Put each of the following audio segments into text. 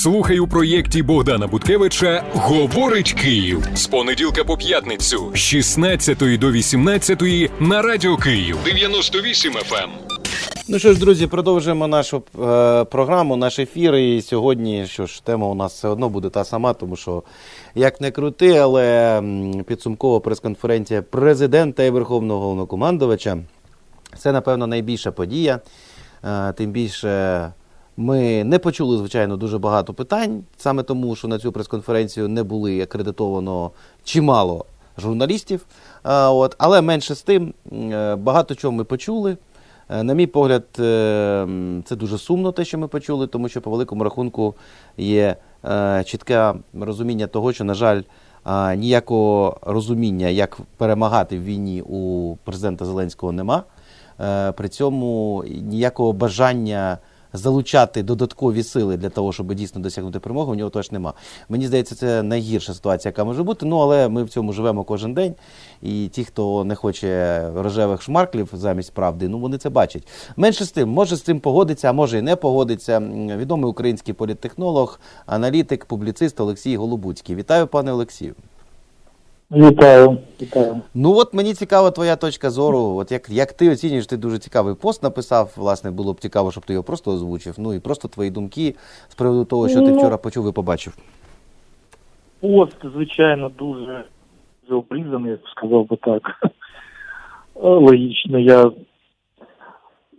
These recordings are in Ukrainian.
Слухай у проєкті Богдана Буткевича Говорить Київ з понеділка по п'ятницю з 16 до 18 на радіо Київ 98 FM. Ну що ж, друзі, продовжуємо нашу е, програму, наш ефір. І сьогодні, що ж, тема у нас все одно буде та сама, тому що як не крути, але підсумкова прес-конференція президента і верховного головнокомандувача це, напевно, найбільша подія. Е, тим більше ми не почули, звичайно, дуже багато питань, саме тому, що на цю прес-конференцію не були акредитовано чимало журналістів. От, але менше з тим, е, багато чого ми почули. Е, На мій погляд, е, це дуже сумно, те, що ми почули, тому що по великому рахунку є чітке розуміння того, що, на жаль, ніякого розуміння, як перемагати в війні у президента Зеленського нема. При цьому ніякого бажання залучати додаткові сили для того, щоб дійсно досягнути перемоги, у нього теж нема. Мені здається, це найгірша ситуація, яка може бути. Ну але ми в цьому живемо кожен день. І ті, хто не хоче рожевих шмарклів замість правди, ну вони це бачать. Менше з тим, може з цим погодиться, а може і не погодиться. Відомий український політтехнолог, аналітик, публіцист Олексій Голубуцький. Вітаю, пане Олексію. Вітаю, вітаю. Ну от мені цікава твоя точка зору. От як, як ти оцінюєш, ти дуже цікавий пост написав. Власне, було б цікаво, щоб ти його просто озвучив. Ну і просто твої думки з приводу того, що ти Ну, вчора почув і побачив. Пост, звичайно, дуже, дуже обрізаний, я б сказав би так. Логічно, я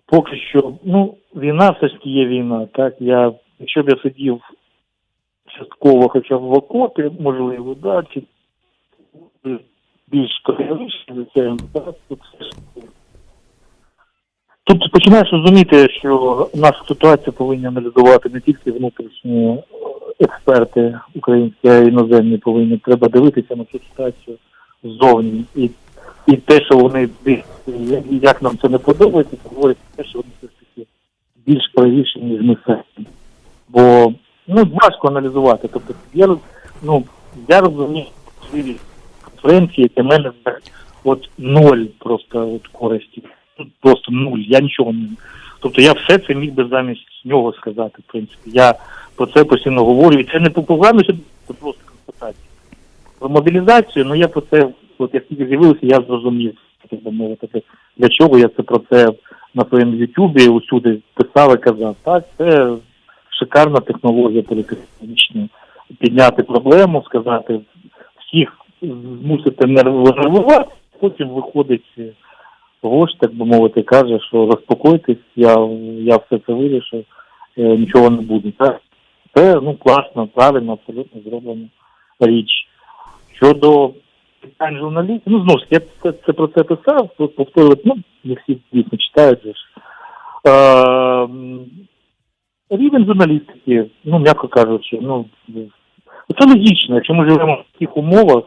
поки що, ну, війна все ж таки є війна, так. Я, якщо б я сидів частково хоча б в окопі, можливо, да, чи більш все ж таки. Тут починаєш розуміти, що нашу ситуацію повинні аналізувати не тільки внутрішні е, експерти українські, а іноземні повинні. Треба дивитися на цю ситуацію ззовні. І, і те, що вони як- нам це не подобається, це говорить те, що вони все ж таки більш правіші, ніж ми самі. Бо ну, важко аналізувати. Тобто я, ну, я розумію можливість конференції, для мене от ноль просто от користі. Просто нуль. Я нічого не. Тобто я все це міг би замість нього сказати, в принципі. Я про це постійно говорю. І це не по програмі, це просто констатація. Про мобілізацію, ну я про це, от як тільки з'явилося, я зрозумів, мовити, для чого я це про це на своєму Ютубі усюди писав і казав. Так, це шикарна технологія політична. Підняти проблему, сказати, всіх змусити нервувати, потім виходить е, гость, так би мовити, каже, що розпокойтесь, я, я все це вирішив, е, нічого не буде. Так? Це ну класно, правильно, абсолютно зроблена річ. Щодо питань журналістів, ну знову ж я це, це про це писав, повторювати, ну, не всі дійсно читають же. Е, рівень журналістики, ну, м'яко кажучи, ну, це логічно, якщо ми живемо в таких умовах,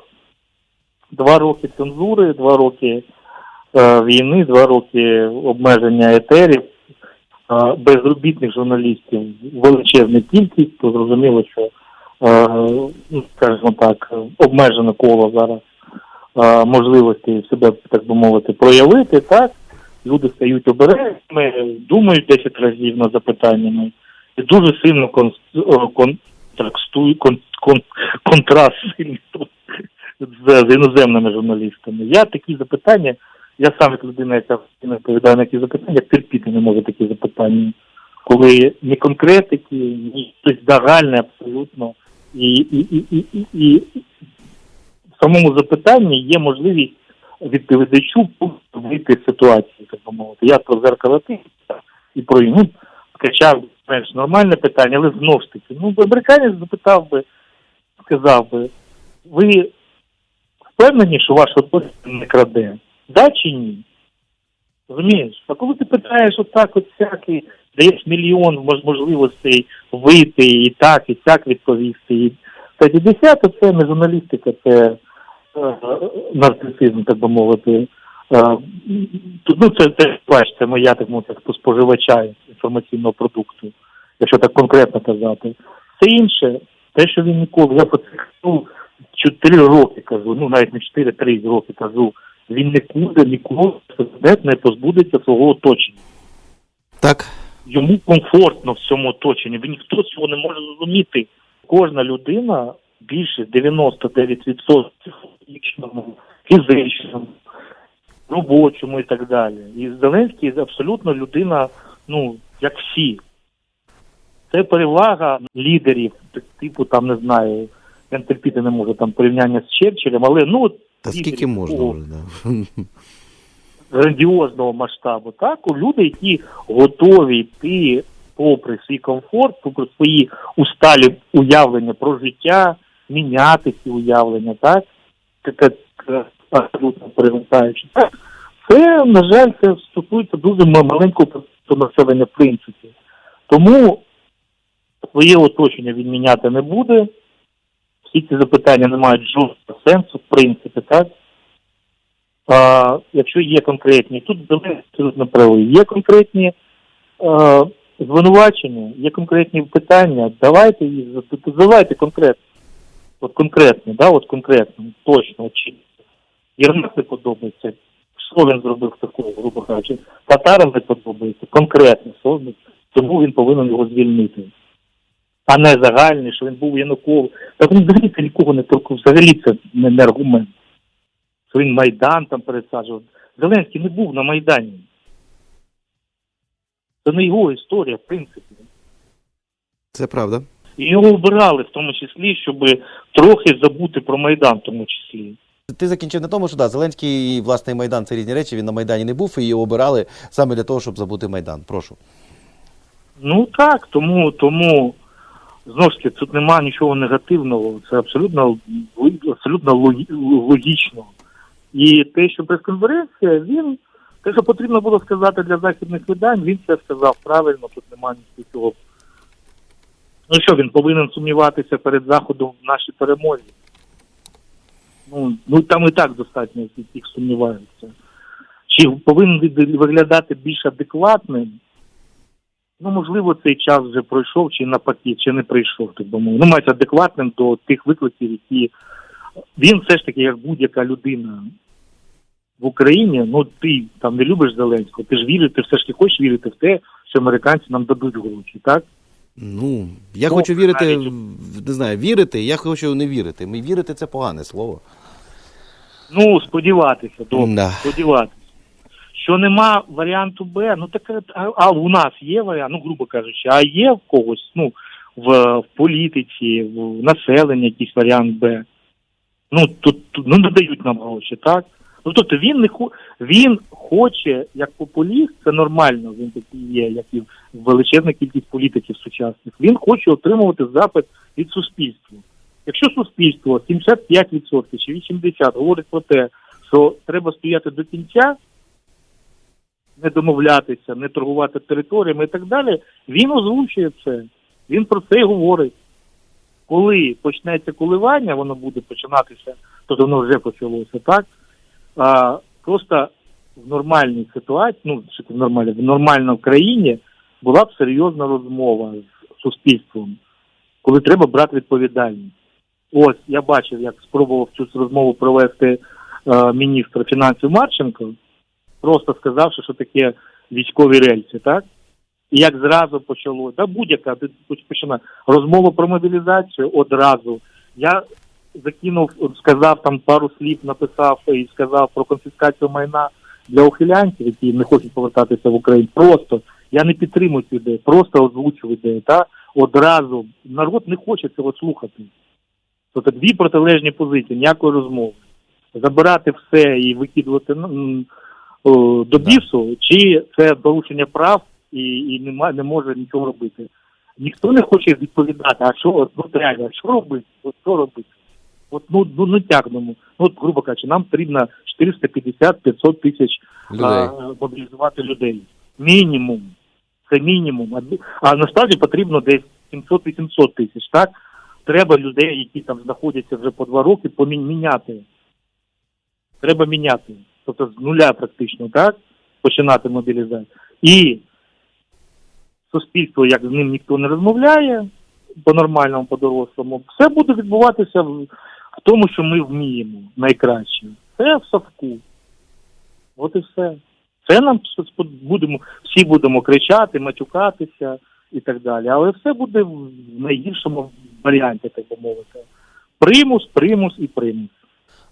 два роки цензури, два роки е, війни, два роки обмеження етерів, е, безробітних журналістів величезна кількість, то зрозуміло, що, е, ну, скажімо так, обмежено коло зараз е, можливості себе, так би мовити, проявити, так? Люди стають обережними, думають 10 разів над запитаннями і дуже сильно кон, контрастують, кон, кон, контраст сильний з, з іноземними журналістами. Я такі запитання, я сам як людина, яка постійно відповідає на ті запитання, терпіти не можу такі запитання. Коли ні конкретики, ні щось загальне абсолютно. І, і, і, і, і, і в самому запитанні є можливість відповідачу вийти з ситуації, так би мовити. Я про зеркало тихо і про ну, скачав менш нормальне питання, але знову ж таки, ну, американець запитав би, сказав би, ви впевнені, що ваш отець не краде? Да чи ні? Розумієш? А коли ти питаєш отак, от всякий, даєш мільйон можливостей вийти і так, і так відповісти. І та 50 це не журналістика, це е, нарцисизм, так би мовити. Е, ну, це, це бачите, моя так мовити, споживача інформаційного продукту, якщо так конкретно казати. Все інше, те, що він ніколи, я по 4 роки кажу, ну навіть не 4, 3 роки кажу, він нікуди, ніколи президент не позбудеться свого оточення. Так. йому комфортно в цьому оточенні. Він ніхто цього не може зрозуміти. Кожна людина більше 99% психологічному, фізичному, робочому і так далі. І Зеленський абсолютно людина, ну, як всі. Це перевага лідерів, типу, там, не знаю, я терпіти не можу там порівняння з Черчиллем, але ну, Та скільки можна вже, да. грандіозного масштабу, так у люди, які готові йти попри свій комфорт, попри свої усталі уявлення про життя, міняти ці уявлення, так абсолютно перевертаючи. Це, на жаль, це стосується дуже маленького населення, в принципі. Тому своє оточення він міняти не буде. Всі ці запитання не мають жодного сенсу, в принципі, так. А, якщо є конкретні, тут Зеленський абсолютно правий, є конкретні а, звинувачення, є конкретні питання, давайте їх задавайте конкретно. От конкретно, да, от конкретно, точно. Єрмак не подобається. Що він зробив такого, грубо кажучи? Татарам не подобається, конкретно, що тому він повинен його звільнити. А не загальний, що він був Янукович. Так він взагалі це нікого не торкнув. Взагалі це не, не аргумент що він Майдан там пересаджував. Зеленський не був на Майдані. Це не його історія, в принципі. Це правда. І його обирали в тому числі, щоб трохи забути про Майдан, в тому числі. Ти закінчив на тому, що да, Зеленський і власне Майдан це різні речі. Він на Майдані не був і його обирали саме для того, щоб забути Майдан. Прошу. Ну так, тому, тому знову ж таки, тут нема нічого негативного. Це абсолютно абсолютно логі- логічно. І те, що прес-конференція, він те, що потрібно було сказати для західних видань, він це сказав правильно, тут немає нічого. Ну що, він повинен сумніватися перед заходом в нашій перемозі. Ну, ну там і так достатньо всіх сумніваються. Чи повинен виглядати більш адекватним? Ну, можливо, цей час вже пройшов, чи навпаки, чи не прийшов, так би мовити. Ну, мається адекватним до тих викликів, які він все ж таки, як будь-яка людина в Україні, ну ти там не любиш Зеленського, ти ж віриш, ти все ж таки хочеш вірити в те, що американці нам дадуть гроші, так? Ну, я Ну, хочу вірити, навіть- не знаю, вірити, я хочу не вірити. Ми вірити це погане слово. Ну, сподіватися, добре, Да. сподіватися. Що нема варіанту Б, ну так а, а у нас є варіант, ну грубо кажучи, а є в когось, ну, в, в політиці, в населенні якийсь варіант Б. Ну тут, тут ну, не дають нам гроші, так? Ну тобто він не хо він хоче, як популіст, це нормально, він такий є, як і величезна кількість політиків сучасних. Він хоче отримувати запит від суспільства. Якщо суспільство 75% чи 80% говорить про те, що треба стояти до кінця, не домовлятися, не торгувати територіями і так далі, він озвучує це. Він про це і говорить. Коли почнеться коливання, воно буде починатися, тобто воно вже почалося, так? А, просто в нормальній ситуації, ну, в нормальній, в нормальній країні була б серйозна розмова з суспільством, коли треба брати відповідальність. Ось я бачив, як спробував цю розмову провести е, міністр фінансів Марченко, просто сказавши, що таке військові рельси, так? І як зразу почало, да будь-яка почина розмова про мобілізацію одразу. Я закинув, сказав там пару слів, написав і сказав про конфіскацію майна для ухилянців, які не хочуть повертатися в Україну. Просто я не підтримую цю ідею, просто озвучив ідею. Та одразу народ не хоче цього слухати. Тобто дві протилежні позиції, ніякої розмови. Забирати все і викидувати ну, до Да. бісу, чи це порушення прав і, і нема, не може нічого робити. Ніхто не хоче відповідати, а що ну, реально, що робити? От що робити? От ну, ну не тягнемо. Ну, от, грубо кажучи, нам потрібно 450-500 тисяч Людей. а, мобілізувати людей. Мінімум. Це мінімум. А А насправді потрібно десь 700-800 тисяч, так? Треба людей, які там знаходяться вже по два роки, поміняти. Треба міняти. Тобто з нуля практично, так? Починати мобілізацію. І суспільство, як з ним ніхто не розмовляє по-нормальному, по-дорослому, все буде відбуватися в, в тому, що ми вміємо найкраще. Це в совку. От і все. все нам будемо, всі будемо кричати, матюкатися і так далі. Але все буде в найгіршому варіанті, так би мовити. Примус, примус і примус.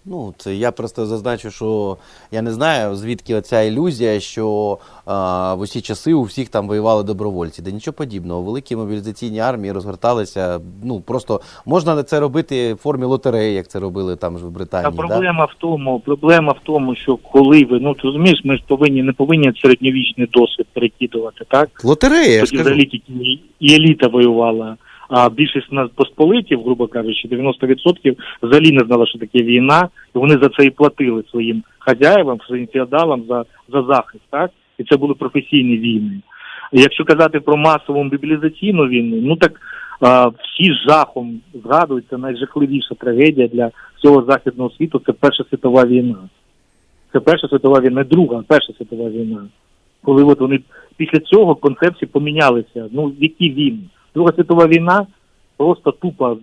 Ну, це я просто зазначу, що я не знаю, звідки оця ілюзія, що а, в усі часи у всіх там воювали добровольці. Де нічого подібного. Великі мобілізаційні армії розгорталися. Ну просто можна це робити в формі лотереї, як це робили там ж в Британії. да? проблема в тому, проблема в тому, що коли ви, ну ти розумієш, ми ж повинні не повинні середньовічний досвід перекидувати, так? Лотерея, я ж кажу. взагалі тільки і еліта воювала. А більшість нас посполитів, грубо кажучи, 90% взагалі не знала, що таке війна, і вони за це і платили своїм хазяївам, своїм феодалам за, за захист, так? І це були професійні війни. Якщо казати про масову мобілізаційну війну, ну так а, всі з жахом згадують, це найжахливіша трагедія для всього західного світу. Це Перша світова війна. Це Перша світова війна, не друга, а Перша світова війна. Коли от вони після цього концепції помінялися. Ну, які війни? Друга світова війна просто тупо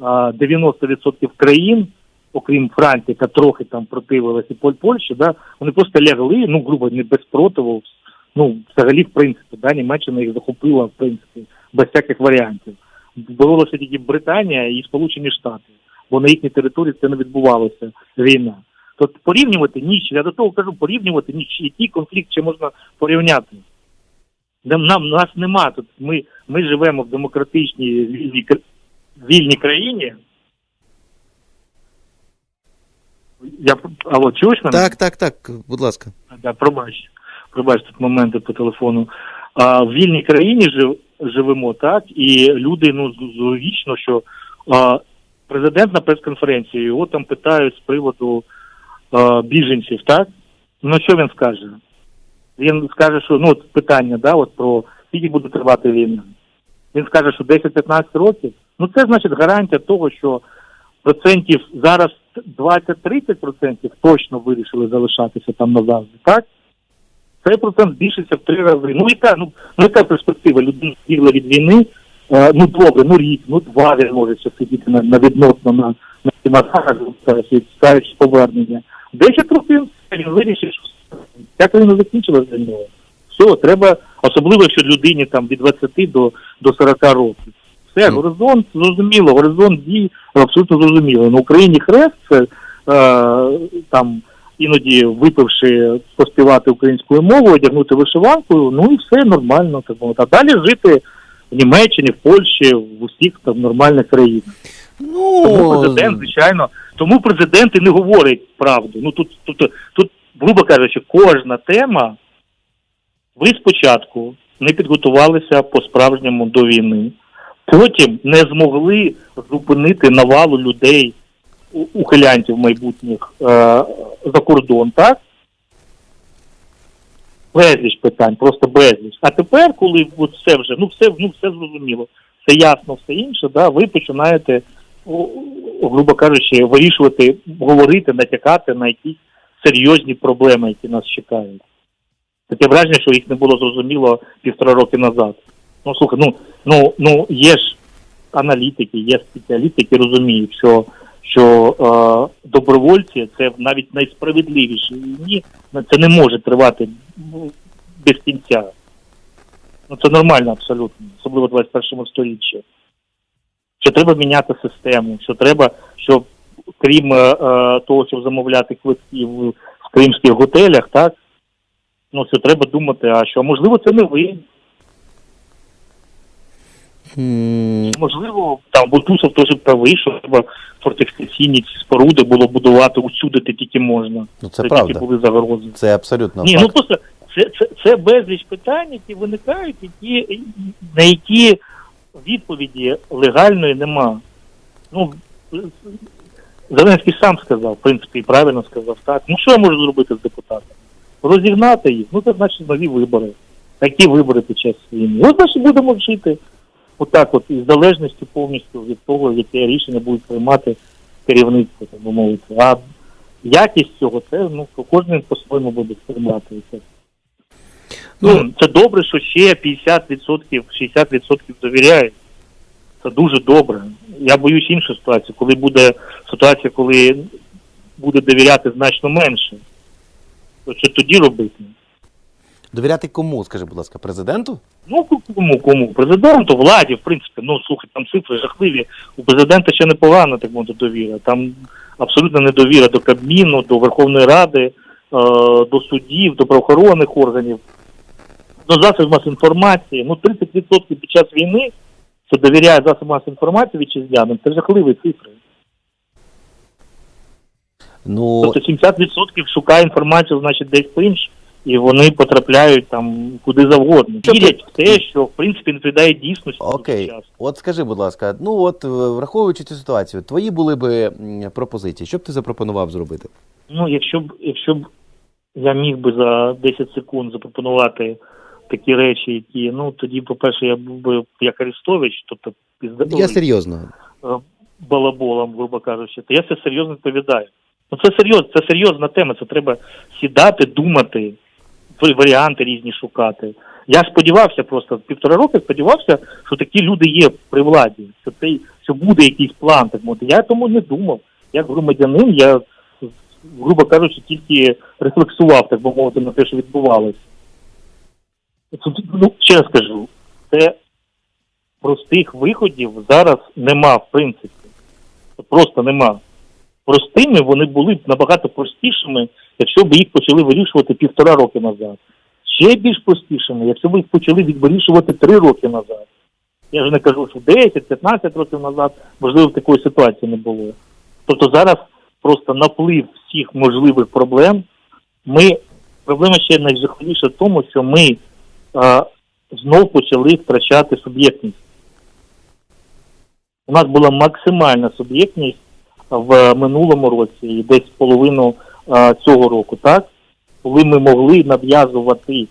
а, 90% країн, окрім Франції, яка трохи там противилася і Польщі, да, вони просто лягли, ну, грубо, не без противу. Ну, взагалі, в принципі, да, Німеччина їх захопила, в принципі, без всяких варіантів. Боролася тільки Британія і Сполучені Штати, бо на їхній території це не відбувалася війна. Тобто порівнювати ніч, я до того кажу, порівнювати ніч, який конфлікт ще можна порівняти. Нам, нам нас нема тут. Ми, ми живемо в демократичній вільній, вільній країні. Я алло, чуєш мене? Так, так, так, будь ласка. Да, пробач, пробач тут моменти по телефону. А, в вільній країні жив, живемо, так, і люди, ну, логічно, що а, президент на прес-конференції, його там питають з приводу а, біженців, так? Ну, що він скаже? Він скаже, що, ну, питання, да, от про скільки буде тривати війна. Він скаже, що 10-15 років. Ну, це значить гарантія того, що процентів зараз 20-30% точно вирішили залишатися там назавжди, так? Цей процент збільшиться в три рази. Ну яка, ну, ну яка перспектива? Людина втігла від війни, е, ну добре, ну рік, ну два він може ще сидіти на, на відносно на, на ціматах, чекаючи повернення. 10 років він вирішив, що ця країна закінчилася для нього. Все, треба, особливо якщо людині там від 20 до, до 40 років. Все, Ну. горизонт зрозуміло, горизонт дій абсолютно зрозуміло. На Україні хрест це е, там іноді випивши поспівати українською мовою, одягнути вишиванкою, ну і все нормально. Так мовити. А далі жити в Німеччині, в Польщі, в усіх там нормальних країнах. Тому Ну, президент, звичайно, тому президент і не говорить правду. Ну тут, тут, тут, грубо кажучи, кожна тема. Ви спочатку не підготувалися по-справжньому до війни, потім не змогли зупинити навалу людей, ухилянтів майбутніх е, за кордон, так? Безліч питань, просто безліч. А тепер, коли от все вже, ну все, ну все зрозуміло, все ясно, все інше, да, ви починаєте, грубо кажучи, вирішувати, говорити, натякати на якісь серйозні проблеми, які нас чекають. Таке враження, що їх не було зрозуміло півтора роки назад. Ну слухай, ну ну ну є ж аналітики, є спеціалісти, які розуміють, що, що е, добровольці це навіть в найсправедливішій війні, це не може тривати ну, без кінця. Ну це нормально абсолютно, особливо в 21 сторіччі. Що треба міняти систему, що треба, щоб крім е, е, того, щоб замовляти квитки в, в кримських готелях, так? Ну, що треба думати, а що можливо це не ви, м, Можливо, там Бутусов теж правий, що треба фортифікаційні ці споруди було будувати усюди, де тільки можна. ну це де правда. тільки були загрози. Це абсолютно Ні, ну просто це, це, це безліч питань, які виникають, які, на які відповіді легальної нема. Ну, Зеленський сам сказав, в принципі, і правильно сказав, так. Ну що я можу зробити з депутатами? Розігнати їх, ну це значить нові вибори. Такі вибори під час війни. Ось значить будемо жити отак, от, із залежністю повністю від того, яке рішення будуть приймати керівництво, так би мовити. А якість цього, це ну кожен по-своєму буде сприймати це. Ну, це добре, що ще 50%, 60% довіряють. Це дуже добре. Я боюсь іншу ситуацію, коли буде ситуація, коли буде довіряти значно менше. То що тоді робити? Довіряти кому, скажи, будь ласка, президенту? Ну кому кому? Президенту, владі, в принципі, ну слухай, там цифри жахливі. У президента ще непогана так мовити довіра. Там абсолютно недовіра до Кабміну, до Верховної Ради, е, до суддів, до правоохоронних органів, до засобів масової інформації. Ну 30% під час війни, що довіряє засобам масової інформації вітчизняним, це жахливі цифри. Ну, Тобто 70% шукає інформацію, значить, десь інш, і вони потрапляють там куди завгодно. Вірять в те, що в принципі не відповідає дійсності. окей. От скажи, будь ласка, ну от е, враховуючи цю ситуацію, твої були би пропозиції. Що б ти запропонував зробити? Ну, якщо б якщо б я міг би за 10 секунд запропонувати такі речі, які ну тоді, по-перше, я був би як Арестович, тобто Я серйозно. е, балаболом, грубо кажучи, то я це серйозно відповідаю. Ну це серйозно, це серйозна тема. Це треба сідати, думати, варіанти різні шукати. Я сподівався просто півтора роки, сподівався, що такі люди є при владі, що цей що буде якийсь план. Так мовити. Я тому не думав. Як громадянин, я грубо кажучи, тільки рефлексував, так би мовити, на те, що відбувалося. Ну, ще раз кажу, це простих виходів зараз нема, в принципі. Просто нема. Простими вони були б набагато простішими, якщо б їх почали вирішувати півтора роки назад. Ще більш простішими, якщо б їх почали вирішувати три роки назад. Я ж не кажу, що 10-15 років назад, можливо, такої ситуації не було. Тобто зараз просто наплив всіх можливих проблем. Ми, проблема ще найжахливіша в тому, що ми знов почали втрачати суб'єктність. У нас була максимальна суб'єктність в минулому році і десь половину цього року, так? Коли ми могли нав'язувати.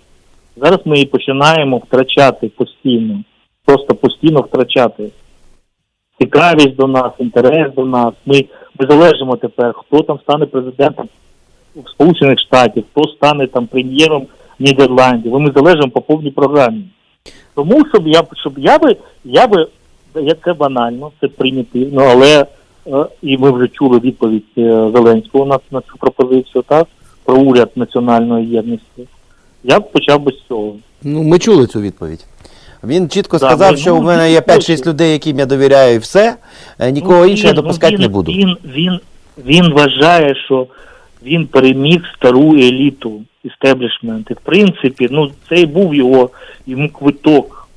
Зараз ми її починаємо втрачати постійно. Просто постійно втрачати. Цікавість до нас, інтерес до нас. Ми, ми залежимо тепер, хто там стане президентом Сполучених Штатів, хто стане там прем'єром Нідерландів. Ми залежимо по повній програмі. Тому щоб я щоб я би я би я це банально, це примітивно, але е, і ми вже чули відповідь е, Зеленського на, на цю пропозицію, так про уряд національної єдності. Я б почав би з цього. Ну, ми чули цю відповідь. Він чітко Да, сказав, ми- що ну, у мене є ну, 5-6 людей, яким я довіряю, і все. Е, Нікого Ну, іншого я допускати ну, не буду. Він, він, він вважає, що він переміг стару еліту, істеблішмент. І в принципі, ну це і був його йому квиток.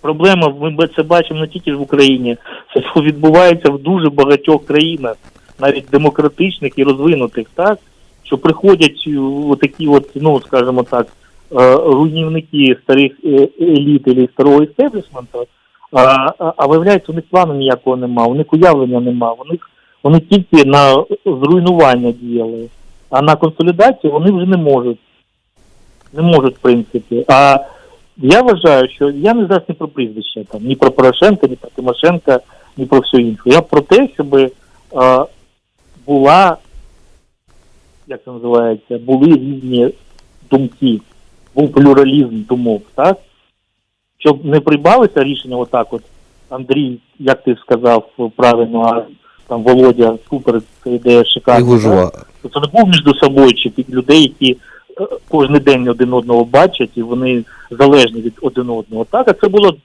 Проблема, ми це бачимо не тільки в Україні, це відбувається в дуже багатьох країнах, навіть демократичних і розвинутих, так? Що приходять е, отакі, от, ну скажімо так, е, руйнівники старих е, еліт і старого істеблішменту, а, а, а виявляється, у них плану ніякого нема, у них уявлення нема, у них вони тільки на зруйнування діяли, а на консолідацію вони вже не можуть. Не можуть, в принципі. А я вважаю, що я не зараз не про прізвище, там, ні про Порошенка, ні про Тимошенка, ні про все інше. Я про те, щоб е, була, як це називається, були різні думки, був плюралізм думок, так? Щоб не приймалися рішення отак от, Андрій, як ти сказав правильно, а там Володя, супер, це ідея шикарна. І. Це не був між собою чи людей, які е, кожен день один одного бачать і вони залежні від один одного. Так, а це було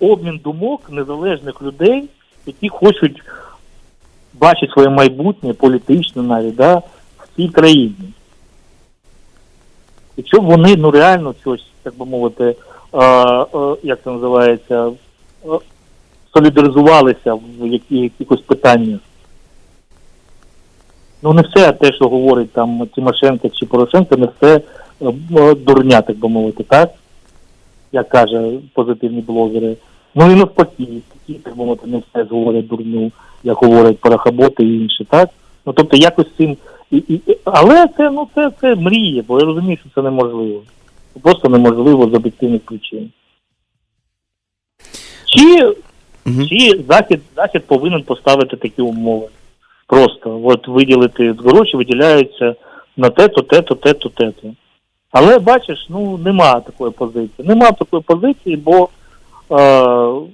обмін думок незалежних людей, які хочуть бачити своє майбутнє, політичне навіть, да, в цій країні. Якщо б вони ну реально щось, так би мовити, е, е, як це називається, солідаризувалися в якихось питаннях. Ну не все те, що говорить там Тимошенко чи Порошенко, не все е, дурня, так би мовити, так? Як каже позитивні блогери. Ну і навпаки, такі, так би мовити, не все говорять дурню, як говорять парахаботи і інші, так? Ну тобто якось цим. І, і, але це ну це, це мріє, бо я розумію, що це неможливо. Просто неможливо з об'єктивних причин. Чи Мгм. чи захід, захід повинен поставити такі умови? Просто от виділити гроші, виділяються на те-то, те-то, те-то, те-то. Але бачиш, ну нема такої позиції. Нема такої позиції, бо е,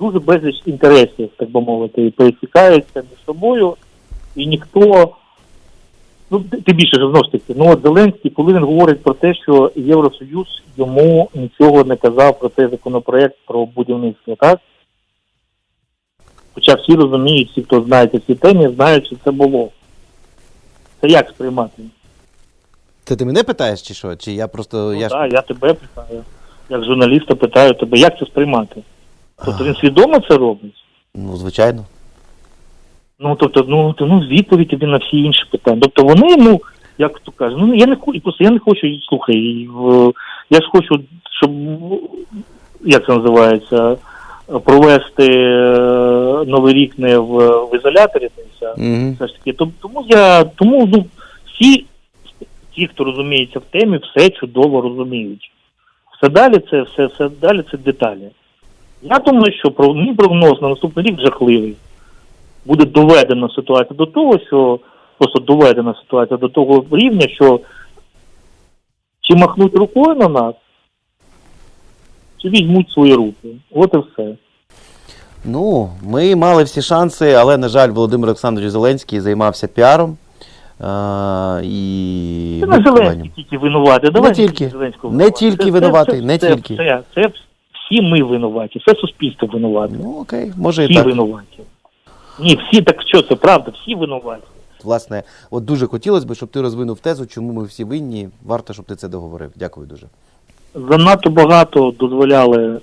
дуже безліч інтересів, так би мовити, пересікаються між собою, і ніхто Ну, ти- більше знову ж таки, ну от Зеленський, коли він говорить про те, що Євросоюз йому нічого не казав про цей законопроект про будівництво, так? Хоча всі розуміють, всі, хто знає ці темі, знають, що це було. Це як сприймати? Це ти мене питаєш, чи що? Чи я просто. Ну, я ж... я тебе питаю. Як журналіста питаю тебе, як це сприймати? Тобто він свідомо це робить? Ну, звичайно. Ну, тобто, ну, то, ну, відповідь тобі на всі інші питання. Тобто вони, ну, як то кажуть, ну я не хочу, просто я не хочу, слухай, я ж хочу, щоб як це називається, провести е, Новий рік не в, в ізоляторі, та й все. Ж таки, тому, я тому ну всі ті, хто розуміється в темі, все чудово розуміють. Все далі це все, все далі це деталі. Я думаю, що про мій прогноз на наступний рік жахливий. Буде доведена ситуація до того, що просто доведена ситуація до того рівня, що чи махнуть рукою на нас, візьмуть свої руки. От і все. Ну, ми мали всі шанси, але, на жаль, Володимир Олександрович Зеленський займався піаром. А, і Це не Зеленський тільки винуватий. Давай тільки. Зеленського Не тільки Це- це- винуватий, це- не це- тільки. Це, це всі ми винуваті, все суспільство винувате. Ну, окей, може і Всі так. винуваті. Ні, всі так що це правда, всі винуваті. Власне, от дуже хотілося б, щоб ти розвинув тезу, чому ми всі винні. Варто, щоб ти це договорив. Дякую дуже. Занадто багато дозволяли е,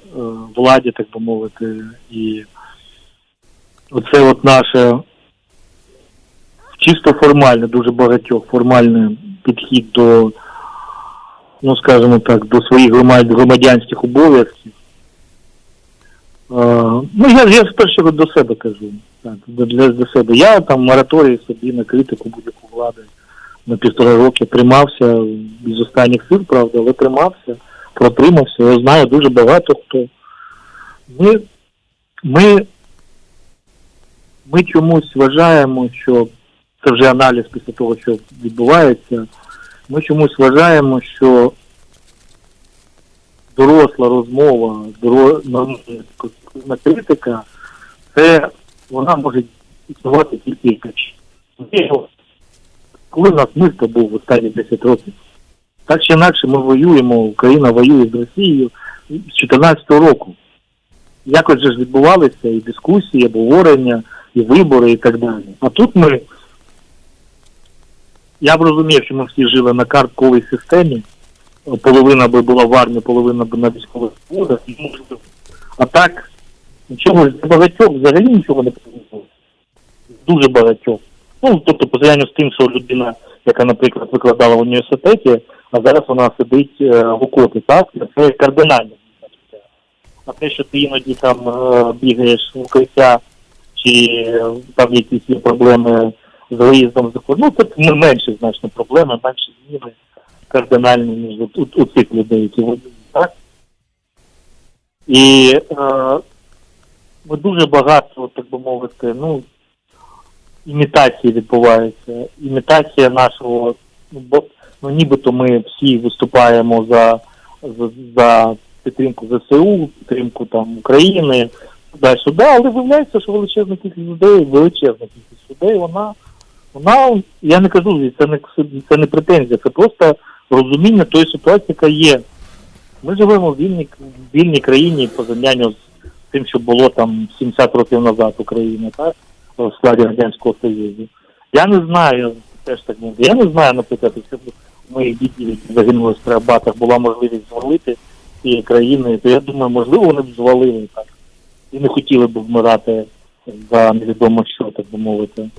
владі, так би мовити, і оце от наше чисто формальне, дуже багатьох формальний підхід до, ну скажімо так, до своїх громадянських обов'язків. Е, ну, я, я спершу до себе кажу. Так, до, для, себе. Я там мораторій собі на критику будь-яку влади на півтора роки тримався із останніх сил, правда, але тримався, протримався. Я знаю дуже багато хто. Ми, ми, ми чомусь вважаємо, що це вже аналіз після того, що відбувається. Ми чомусь вважаємо, що доросла розмова, доро... нормальна критика, це вона може існувати тільки. Коли в нас мир то був останні 10 років, так чи інакше ми воюємо, Україна воює з Росією з 2014 року. Якось же ж відбувалися і дискусії, і обговорення, і вибори, і так далі. А тут ми. Я б розумів, що ми всі жили на картковій системі. Половина би була в армії, половина б на військових можливо. А так, нічого для багатьох взагалі нічого не помінялося. Дуже багатьох. Ну, тобто, по порівнянню з тим, що людина, яка, наприклад, викладала в університеті, а зараз вона сидить е, в окопі, так? Це кардинально. А те, що ти іноді там е, бігаєш в укриття, чи е, там якісь є проблеми з виїздом кордон, ну це менше значно проблеми, менше зміни кардинальні ніж у, у, у цих людей, які воюють, так? І е, дуже багато, так би мовити, ну, імітації відбувається. Імітація нашого, ну, бо ну, нібито ми всі виступаємо за, за, за підтримку ЗСУ, підтримку там України, туди сюди, але виявляється, що величезна кількість людей, величезна кількість людей, вона, вона, я не кажу, це не це не претензія, це просто розуміння тої ситуації, яка є. Ми живемо в вільній, вільній країні по порівнянню з тим, що було там 70 років назад Україна, так? в складі Радянського Союзу. Я не знаю, теж так я не знаю, наприклад, моїх дітей, які загинули в Стрибатах, була можливість звалити цієї країни, то я думаю, можливо, вони б звалили так. І не хотіли б вмирати за невідомо що, так би мовити.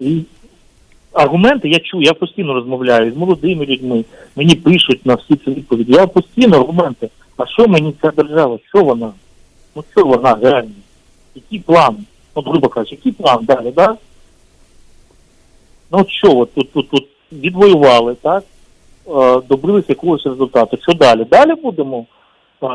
І аргументи я чую, я постійно розмовляю з молодими людьми, мені пишуть на всі ці відповіді. Я постійно аргументи. А що мені ця держава? Що вона? Ну що вона реально? Який план? От грубо кажучи, який план далі, да? Ну от що, от тут, тут, тут відвоювали, так? Е, добилися якогось результату. Що далі? Далі будемо е,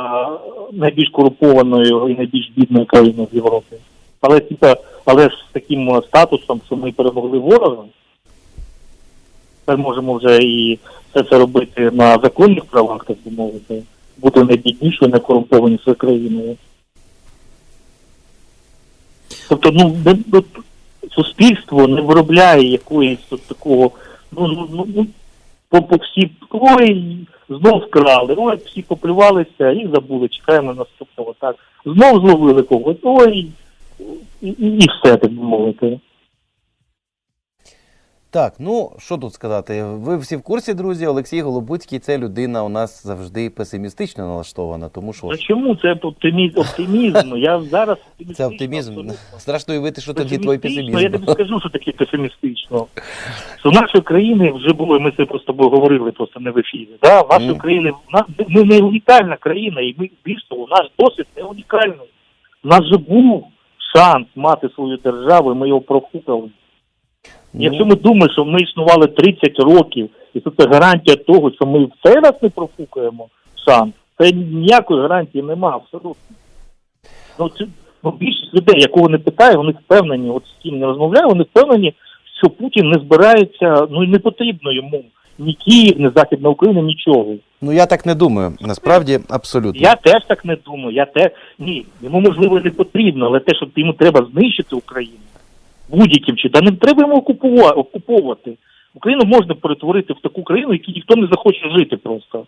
найбільш корумпованою і найбільш бідною країною в Європі. Але типа, але ж з таким е, статусом, що ми перемогли ворога, тепер можемо вже і все це робити на законних правах, так би мовити, бути найбіднішою, найкорумпованішою країною. Тобто, ну, ну, суспільство не виробляє якоїсь от такого ну, ну, ну, ну по, по всі ой, знов вкрали, ой, всі поплювалися і забули, чекаємо наступного. Так. Знов зловили когось, ой, і, і, і все, так би мовити. Так, ну що тут сказати? Ви всі в курсі, друзі. Олексій Голобуцький це людина у нас завжди песимістично налаштована, тому що чому це оптимізм? оптимізм? Я зараз це оптимізм. абсолютно. Страшно уявити, що тоді твій песимізм. Я тобі скажу, що таке песимістично. В нашої країни вже було, ми це просто тобою говорили просто не в ефірі. Да? В нашої Мгм. країни ми не унікальна країна, і ми більш того, наш досвід не унікальний. У нас же був шанс мати свою державу, і ми його профукали. Ну, Якщо ми думаємо, що ми існували 30 років, і це гарантія того, що ми в цей раз не профукаємо шанс, це ніякої гарантії нема абсолютно. Ну, це, ну, більшість людей, якого не питає, вони впевнені, от з ким не розмовляю, вони впевнені, що Путін не збирається, ну і не потрібно йому ні Київ, ні Західна Україна, нічого. ну я так не думаю. Насправді абсолютно. Я теж так не думаю. Я те ні, йому можливо не потрібно, але те, що йому треба знищити Україну будь-яким чи та не треба йому окуповувати. Україну можна перетворити в таку країну, в ніхто не захоче жити просто.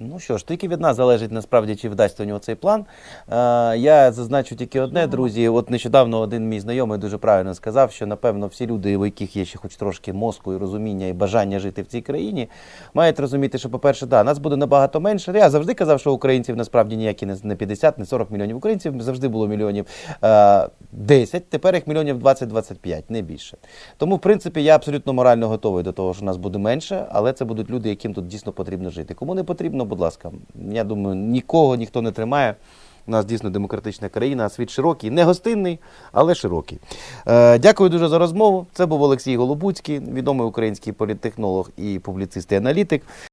Ну що ж, тільки від нас залежить насправді, чи вдасться у нього цей план. Е, я зазначу тільки одне, друзі. От нещодавно один мій знайомий дуже правильно сказав, що напевно всі люди, у яких є ще хоч трошки мозку і розуміння і бажання жити в цій країні, мають розуміти, що, по-перше, да, нас буде набагато менше. Я завжди казав, що українців насправді ніякі не не 50, не 40 мільйонів українців. Завжди було мільйонів е, 10, тепер їх мільйонів 20-25, не більше. Тому, в принципі, я абсолютно морально готовий до того, що нас буде менше, але це будуть люди, яким тут дійсно потрібно жити. Кому не потрібно, будь ласка. Я думаю, нікого ніхто не тримає. У нас дійсно демократична країна, світ широкий, не гостинний, але широкий. Е, дякую дуже за розмову. Це був Олексій Голобуцький, відомий український політтехнолог і публіцист і аналітик.